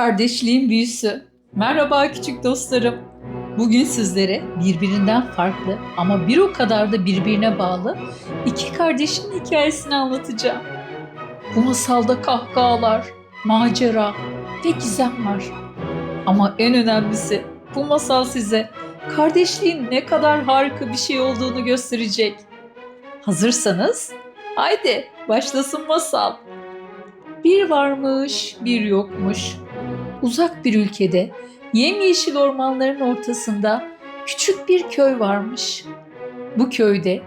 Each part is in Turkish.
Kardeşliğin büyüsü. Merhaba küçük dostlarım. Bugün sizlere birbirinden farklı ama bir o kadar da birbirine bağlı iki kardeşin hikayesini anlatacağım. Bu masalda kahkahalar, macera ve gizem var. Ama en önemlisi bu masal size kardeşliğin ne kadar harika bir şey olduğunu gösterecek. Hazırsanız haydi başlasın masal. Bir varmış, bir yokmuş. Uzak bir ülkede yemyeşil ormanların ortasında küçük bir köy varmış. Bu köyde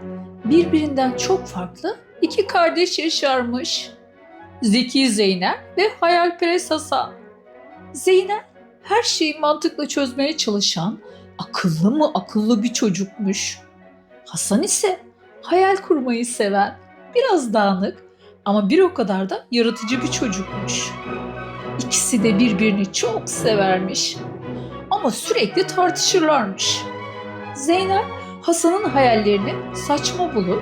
birbirinden çok farklı iki kardeş yaşarmış. Zeki Zeynep ve hayalperest Hasan. Zeynep her şeyi mantıkla çözmeye çalışan akıllı mı akıllı bir çocukmuş. Hasan ise hayal kurmayı seven, biraz dağınık ama bir o kadar da yaratıcı bir çocukmuş. İkisi de birbirini çok severmiş. Ama sürekli tartışırlarmış. Zeynep Hasan'ın hayallerini saçma bulur,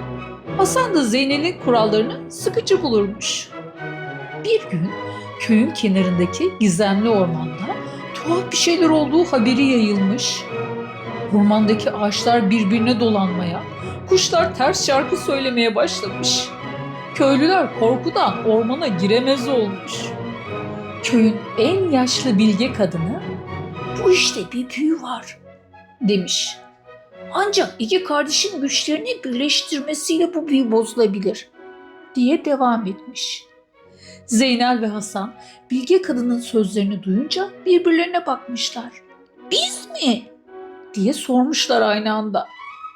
Hasan da Zeynep'in kurallarını sıkıcı bulurmuş. Bir gün köyün kenarındaki gizemli ormanda tuhaf bir şeyler olduğu haberi yayılmış. Ormandaki ağaçlar birbirine dolanmaya, kuşlar ters şarkı söylemeye başlamış. Köylüler korkudan ormana giremez olmuş. Köyün en yaşlı bilge kadını bu işte bir büyü var demiş. Ancak iki kardeşin güçlerini birleştirmesiyle bu büyü bozulabilir diye devam etmiş. Zeynel ve Hasan bilge kadının sözlerini duyunca birbirlerine bakmışlar. Biz mi? diye sormuşlar aynı anda.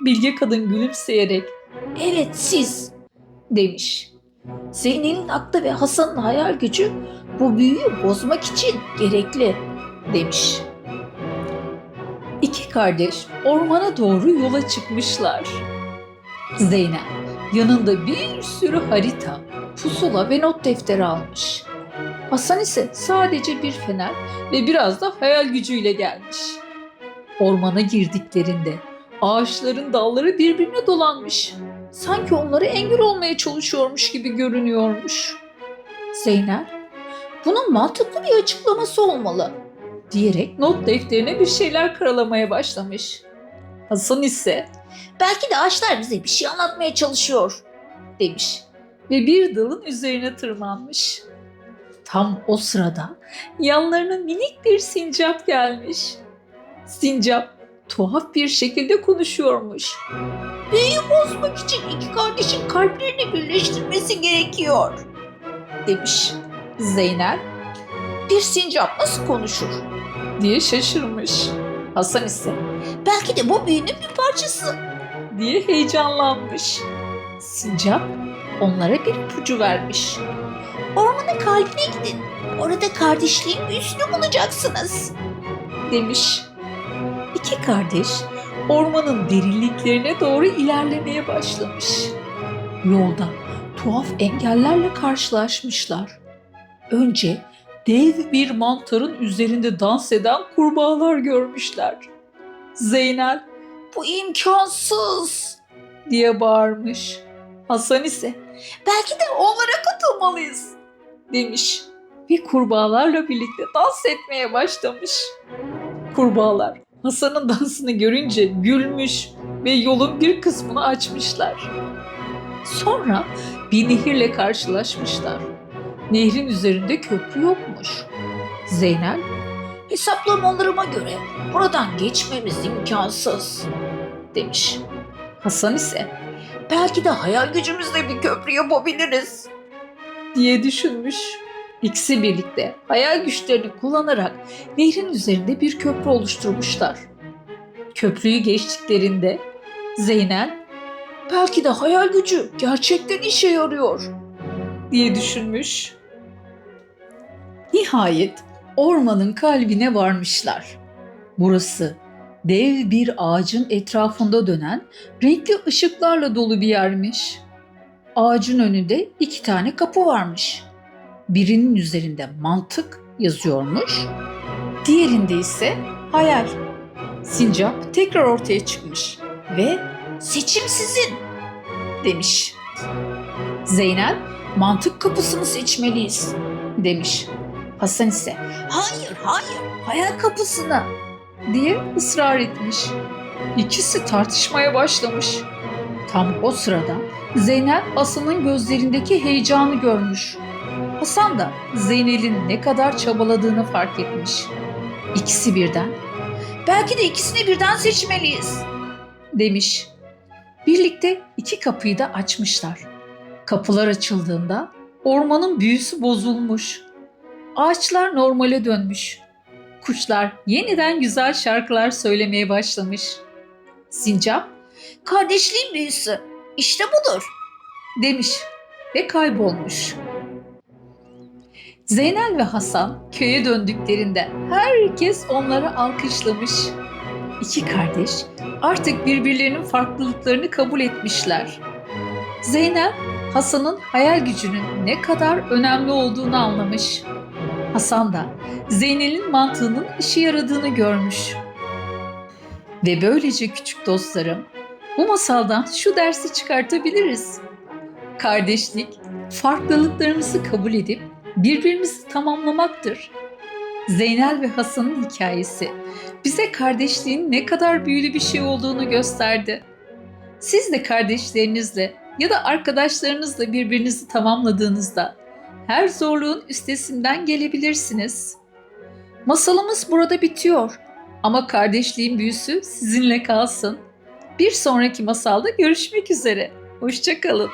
Bilge kadın gülümseyerek evet siz demiş. Zeynel'in aklı ve Hasan'ın hayal gücü bu büyüyü bozmak için gerekli demiş. İki kardeş ormana doğru yola çıkmışlar. Zeynep yanında bir sürü harita, pusula ve not defteri almış. Hasan ise sadece bir fener ve biraz da hayal gücüyle gelmiş. Ormana girdiklerinde ağaçların dalları birbirine dolanmış. Sanki onları engel olmaya çalışıyormuş gibi görünüyormuş. Zeynep, bunun mantıklı bir açıklaması olmalı diyerek not defterine bir şeyler karalamaya başlamış. Hasan ise belki de ağaçlar bize bir şey anlatmaya çalışıyor demiş ve bir dalın üzerine tırmanmış. Tam o sırada yanlarına minik bir sincap gelmiş. Sincap tuhaf bir şekilde konuşuyormuş. Büyüyü bozmak için iki kardeşin kalplerini birleştirmesi gerekiyor demiş. Zeynep bir sincap nasıl konuşur diye şaşırmış. Hasan ise belki de bu büyünün bir parçası diye heyecanlanmış. Sincap onlara bir ipucu vermiş. Ormanın kalbine gidin. Orada kardeşliğin büyüsünü bulacaksınız demiş. İki kardeş ormanın derinliklerine doğru ilerlemeye başlamış. Yolda tuhaf engellerle karşılaşmışlar. Önce dev bir mantarın üzerinde dans eden kurbağalar görmüşler. Zeynel bu imkansız diye bağırmış. Hasan ise belki de onlara katılmalıyız demiş ve kurbağalarla birlikte dans etmeye başlamış. Kurbağalar Hasan'ın dansını görünce gülmüş ve yolun bir kısmını açmışlar. Sonra bir nehirle karşılaşmışlar. Nehrin üzerinde köprü yokmuş. Zeynel, hesaplamalarıma göre buradan geçmemiz imkansız demiş. Hasan ise belki de hayal gücümüzle bir köprü yapabiliriz diye düşünmüş. İkisi birlikte hayal güçlerini kullanarak nehrin üzerinde bir köprü oluşturmuşlar. Köprüyü geçtiklerinde Zeynel belki de hayal gücü gerçekten işe yarıyor diye düşünmüş. Nihayet ormanın kalbine varmışlar. Burası dev bir ağacın etrafında dönen renkli ışıklarla dolu bir yermiş. Ağacın önünde iki tane kapı varmış. Birinin üzerinde mantık yazıyormuş, diğerinde ise hayal. Sincap tekrar ortaya çıkmış ve seçim sizin demiş. Zeynel mantık kapısını seçmeliyiz demiş. Hasan ise hayır hayır hayal kapısına diye ısrar etmiş. İkisi tartışmaya başlamış. Tam o sırada Zeynep Hasan'ın gözlerindeki heyecanı görmüş. Hasan da Zeynel'in ne kadar çabaladığını fark etmiş. İkisi birden belki de ikisini birden seçmeliyiz demiş. Birlikte iki kapıyı da açmışlar. Kapılar açıldığında ormanın büyüsü bozulmuş. Ağaçlar normale dönmüş. Kuşlar yeniden güzel şarkılar söylemeye başlamış. Sincap, kardeşliğin büyüsü, işte budur demiş ve kaybolmuş. Zeynel ve Hasan köye döndüklerinde herkes onları alkışlamış. İki kardeş artık birbirlerinin farklılıklarını kabul etmişler. Zeynep, Hasan'ın hayal gücünün ne kadar önemli olduğunu anlamış. Hasan da Zeynel'in mantığının işe yaradığını görmüş. Ve böylece küçük dostlarım, bu masaldan şu dersi çıkartabiliriz. Kardeşlik, farklılıklarımızı kabul edip birbirimizi tamamlamaktır. Zeynel ve Hasan'ın hikayesi bize kardeşliğin ne kadar büyülü bir şey olduğunu gösterdi. Siz de kardeşlerinizle ya da arkadaşlarınızla birbirinizi tamamladığınızda her zorluğun üstesinden gelebilirsiniz. Masalımız burada bitiyor ama kardeşliğin büyüsü sizinle kalsın. Bir sonraki masalda görüşmek üzere. Hoşçakalın.